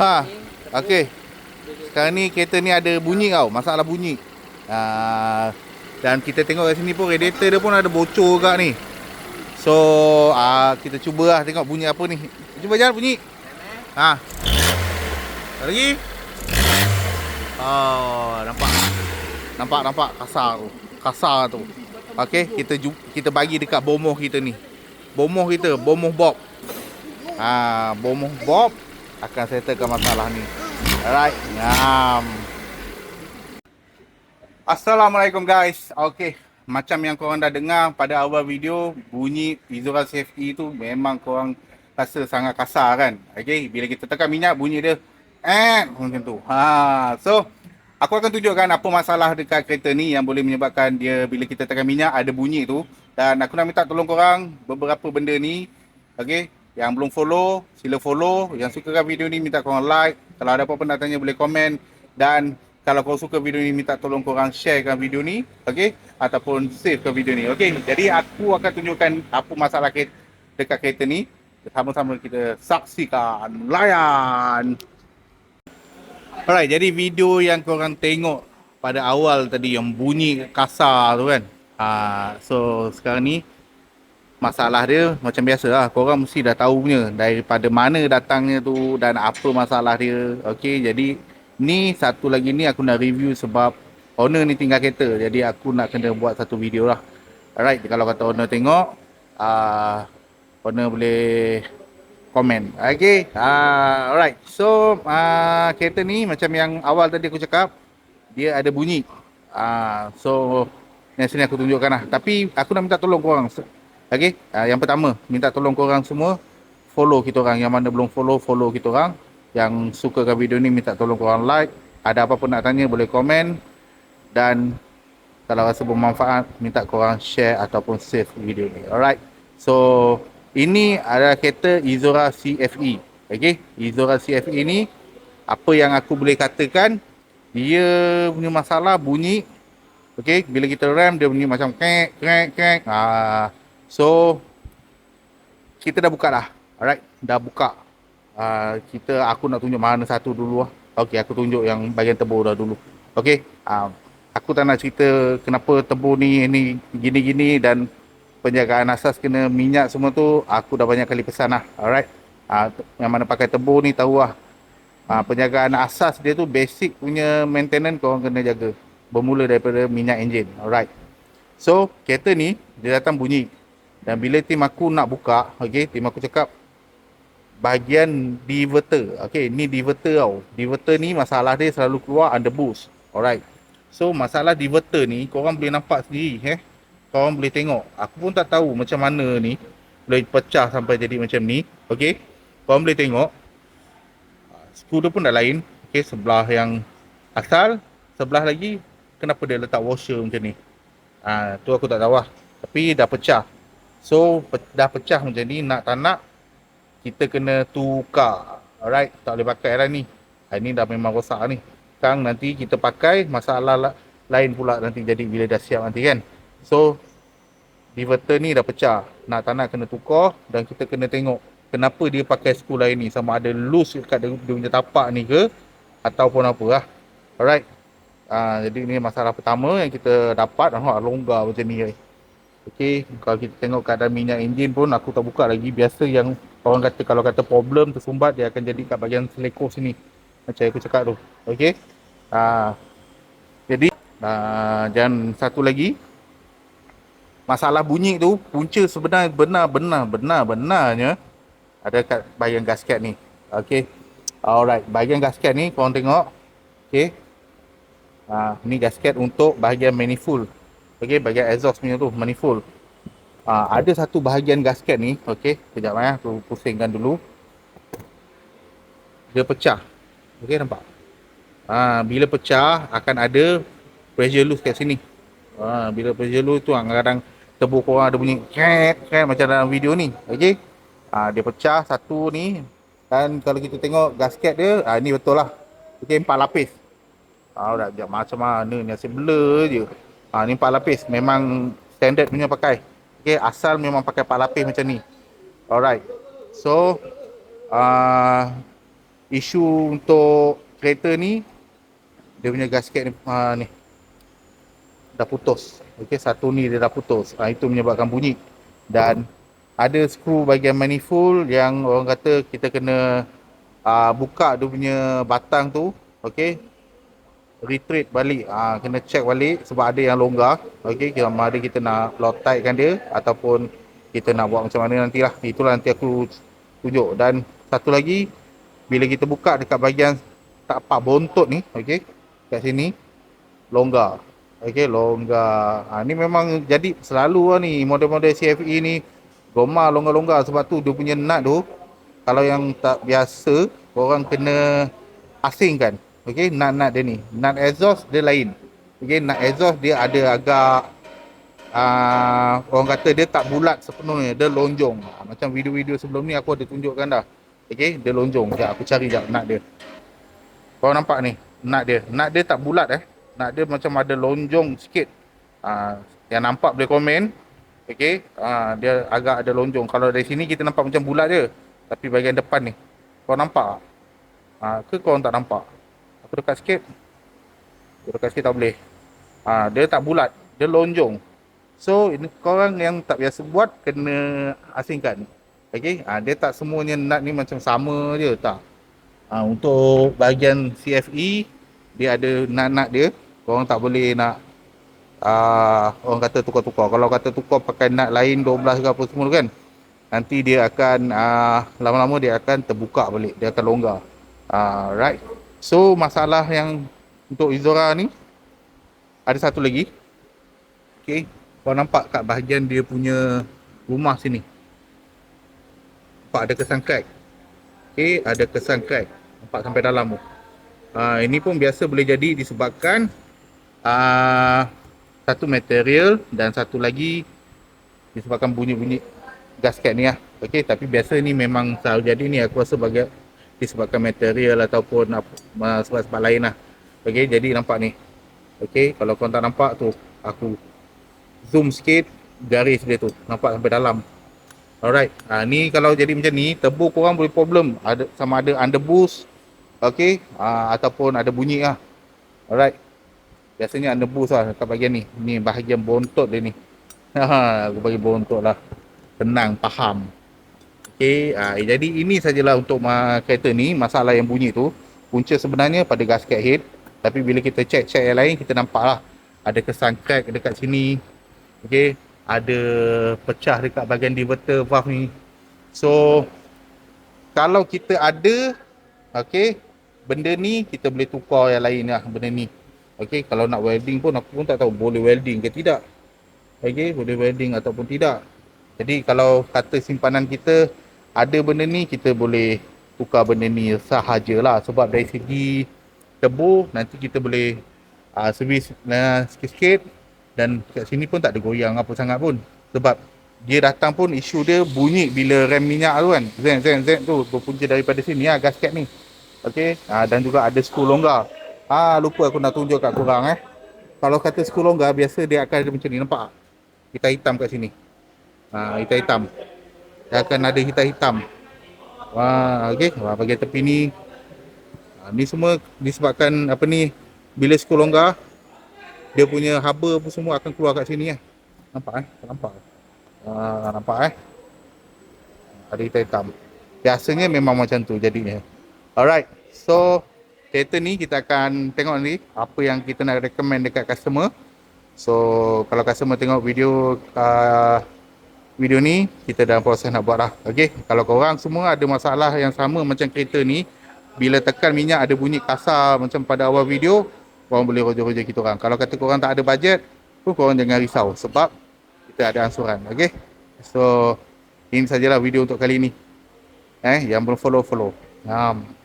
Ha. Okey. Sekarang ni kereta ni ada bunyi tau. Masalah bunyi. Ah dan kita tengok kat sini pun radiator dia pun ada bocor kat ni. So ah kita cubalah tengok bunyi apa ni. Cuba jangan bunyi. Ha. Lagi. Oh, nampak. Nampak nampak kasar tu. Kasar tu. Okey, kita kita bagi dekat bomoh kita ni. Bomoh kita, bomoh Bob. Ha, bomoh Bob akan settlekan masalah ni. Alright. Ngam. Assalamualaikum guys. Okey, macam yang korang dah dengar pada awal video, bunyi Izura CFE tu memang korang rasa sangat kasar kan. Okey, bila kita tekan minyak bunyi dia eh macam tu. Ha, so aku akan tunjukkan apa masalah dekat kereta ni yang boleh menyebabkan dia bila kita tekan minyak ada bunyi tu dan aku nak minta tolong korang beberapa benda ni. Okey, yang belum follow, sila follow. Yang sukakan video ni minta korang like. Kalau ada apa-apa nak tanya boleh komen. Dan kalau kau suka video ni minta tolong korang sharekan video ni okey? Ataupun savekan video ni okey? Jadi aku akan tunjukkan apa masalah ke dekat kereta ni. Sama-sama kita saksikan layan. Alright jadi video yang korang tengok pada awal tadi yang bunyi kasar tu kan? Ha, so sekarang ni masalah dia macam biasa lah korang mesti dah tahu punya daripada mana datangnya tu dan apa masalah dia. Okey jadi ni satu lagi ni aku nak review sebab owner ni tinggal kereta. Jadi aku nak kena buat satu video lah. Alright kalau kata owner tengok uh, owner boleh komen okay uh, alright. So uh, kereta ni macam yang awal tadi aku cakap dia ada bunyi. Uh, so yang sini aku tunjukkan lah. Tapi aku nak minta tolong korang okay uh, yang pertama minta tolong korang semua follow kita orang. Yang mana belum follow follow kita orang. Yang sukakan video ni minta tolong korang like. Ada apa pun nak tanya boleh komen. Dan kalau rasa bermanfaat minta korang share ataupun save video ni. Alright. So ini adalah kereta Izora CFE okay Izora CFE ni apa yang aku boleh katakan dia punya masalah bunyi. Okay bila kita ram dia bunyi macam kek kek kek. Ah so kita dah buka dah alright dah buka uh, kita aku nak tunjuk mana satu dulu lah. Okey, aku tunjuk yang bahagian tebur dah dulu. Okey. Uh, aku tak nak cerita kenapa tebur ni ni gini-gini dan penjagaan asas kena minyak semua tu aku dah banyak kali pesan lah. Alright. Uh, yang mana pakai tebur ni tahu lah. Uh, penjagaan asas dia tu basic punya maintenance kau orang kena jaga. Bermula daripada minyak enjin. Alright. So, kereta ni dia datang bunyi. Dan bila tim aku nak buka, okey, tim aku cakap bahagian diverter. Okey, ni diverter tau. Diverter ni masalah dia selalu keluar under boost. Alright. So masalah diverter ni korang boleh nampak sendiri eh. Korang boleh tengok. Aku pun tak tahu macam mana ni boleh pecah sampai jadi macam ni. Okey. Korang boleh tengok. Skru pun dah lain. Okey, sebelah yang asal, sebelah lagi kenapa dia letak washer macam ni. Ah, tu aku tak tahu lah. Tapi dah pecah. So, dah pecah macam ni nak tak nak kita kena tukar. Alright, tak boleh pakai lah ni. Ha, ini dah memang rosak ni. Sekarang nanti kita pakai masalah la- lain pula nanti jadi bila dah siap nanti kan. So, diverter ni dah pecah. Nak tak nak kena tukar dan kita kena tengok kenapa dia pakai skru lain ni. Sama ada loose kat dia, dia punya tapak ni ke ataupun apa lah. Alright. Ha, jadi ni masalah pertama yang kita dapat. Ha, longgar macam ni. Eh. Okey, kalau kita tengok keadaan minyak enjin pun aku tak buka lagi. Biasa yang orang kata kalau kata problem tersumbat dia akan jadi kat bahagian selekor sini. Macam aku cakap tu. Okey. Ah. jadi ah, dan satu lagi masalah bunyi tu punca sebenarnya benar-benar benar-benarnya ada kat bahagian gasket ni. Okey. Alright, bahagian gasket ni korang tengok. Okey. Ah, ni gasket untuk bahagian manifold. Okey, bahagian exhaust punya tu manifold. Ah, ada satu bahagian gasket ni, okey, kejap eh, aku pusingkan dulu. Dia pecah. Okey, nampak? Ah, bila pecah akan ada pressure loose kat sini. Ah, bila pressure loose tu kadang-kadang tebuk korang ada bunyi ket ket macam dalam video ni. Okey. Ah, dia pecah satu ni dan kalau kita tengok gasket dia, ah, ni betul lah. Okey, empat lapis. Ah, dah jap macam mana ni asyik blur je. Ah, ni empat lapis. Memang standard punya pakai. Okay, asal memang pakai empat lapis macam ni. Alright. So, uh, isu untuk kereta ni dia punya gasket ni, uh, ni dah putus. Okey, satu ni dia dah putus. Ha, itu menyebabkan bunyi. Dan ada skru bahagian manifold yang orang kata kita kena uh, buka dia punya batang tu. Okey. Retreat balik. Ha, kena check balik sebab ada yang longgar. Okey, kita ada kita nak lock tightkan dia ataupun kita nak buat macam mana nantilah. Itulah nanti aku tunjuk. Dan satu lagi bila kita buka dekat bahagian tapak bontot ni, okey, kat sini longgar. Okey, longgar. Ha, ni memang jadi selalu lah ni model-model CFE ni gomar longgar-longgar sebab tu dia punya nut tu kalau yang tak biasa orang kena asingkan. Okey, nut-nut dia ni. Nut exhaust dia lain. Okey, nut exhaust dia ada agak uh, orang kata dia tak bulat sepenuhnya, dia lonjong. Ha, macam video-video sebelum ni aku ada tunjukkan dah. Okey, dia lonjong. Sekejap aku cari jap nut dia. Kau nampak ni, nut dia. Nut dia tak bulat eh nak dia macam ada lonjong sikit. Uh, yang nampak boleh komen. Okey, uh, dia agak ada lonjong. Kalau dari sini kita nampak macam bulat je. Tapi bahagian depan ni, kau nampak? Uh, ke kau tak nampak? Aku dekat sikit. Aku dekat sikit tak boleh. Uh, dia tak bulat, dia lonjong. So, ini korang yang tak biasa buat, kena asingkan. Okey, uh, dia tak semuanya nut ni macam sama je, tak. Uh, untuk bahagian CFE, dia ada nut-nut dia Korang tak boleh nak uh, Orang kata tukar-tukar Kalau kata tukar pakai nut lain 12 ke apa semua kan Nanti dia akan uh, Lama-lama dia akan terbuka balik Dia akan longgar uh, Right So masalah yang Untuk Izora ni Ada satu lagi. Okay Kau nampak kat bahagian dia punya Rumah sini? Nampak ada kesan crack? Okay Ada kesan crack. Nampak sampai dalam tu. Uh, Ini pun biasa boleh jadi disebabkan uh, satu material dan satu lagi disebabkan bunyi-bunyi gasket ni lah. Okey, tapi biasa ni memang selalu jadi ni aku rasa bagi disebabkan material ataupun sebab-sebab lain lah. Okey, jadi nampak ni. Okey, kalau kau tak nampak tu aku zoom sikit garis dia tu. Nampak sampai dalam. Alright. Ha, ni kalau jadi macam ni, tebu korang boleh problem. Ada sama ada underboost. Okey, uh, ataupun ada bunyi lah. Alright. Biasanya nebus lah kat bahagian ni. Ni bahagian bontot dia ni. Ha, aku bagi bontot lah. Tenang, faham. Okay, ha, jadi ini sajalah untuk kereta ni. Masalah yang bunyi tu. Punca sebenarnya pada gasket head. Tapi bila kita check-check yang lain, kita nampak lah. Ada kesan crack dekat sini. Okay, ada pecah dekat bahagian diverter valve ni. So, kalau kita ada, okay, benda ni kita boleh tukar yang lain lah, benda ni. Okey, kalau nak welding pun aku pun tak tahu boleh welding ke tidak. Okey, boleh welding ataupun tidak. Jadi kalau kata simpanan kita ada benda ni, kita boleh tukar benda ni sahajalah. Sebab dari segi tebu, nanti kita boleh uh, servis uh, sikit-sikit. Dan kat sini pun tak ada goyang apa sangat pun. Sebab dia datang pun isu dia bunyi bila rem minyak tu kan. Zen, zen, zen tu berpunca daripada sini lah gasket ni. Okey, uh, dan juga ada skru longgar. Ah lupa aku nak tunjuk kat korang eh. Kalau kata skru longgar biasa dia akan ada macam ni nampak tak? Hitam kat sini. Ha hitam hitam. Dia akan ada hitam hitam. Wah okey, wah bagi tepi ni. Ha, ni semua disebabkan apa ni bila skru longgar dia punya haba pun semua akan keluar kat sini eh. Nampak eh? Nampak. Ha, nampak eh? Ada hitam hitam. Biasanya memang macam tu jadinya. Alright. So kereta ni kita akan tengok nanti apa yang kita nak recommend dekat customer. So kalau customer tengok video uh, video ni kita dalam proses nak buat lah. Okay. Kalau korang semua ada masalah yang sama macam kereta ni bila tekan minyak ada bunyi kasar macam pada awal video korang boleh roja-roja kita orang. Kalau kata korang tak ada budget pun korang jangan risau sebab kita ada ansuran. Okay. So ini sajalah video untuk kali ni. Eh, yang belum follow follow. Um,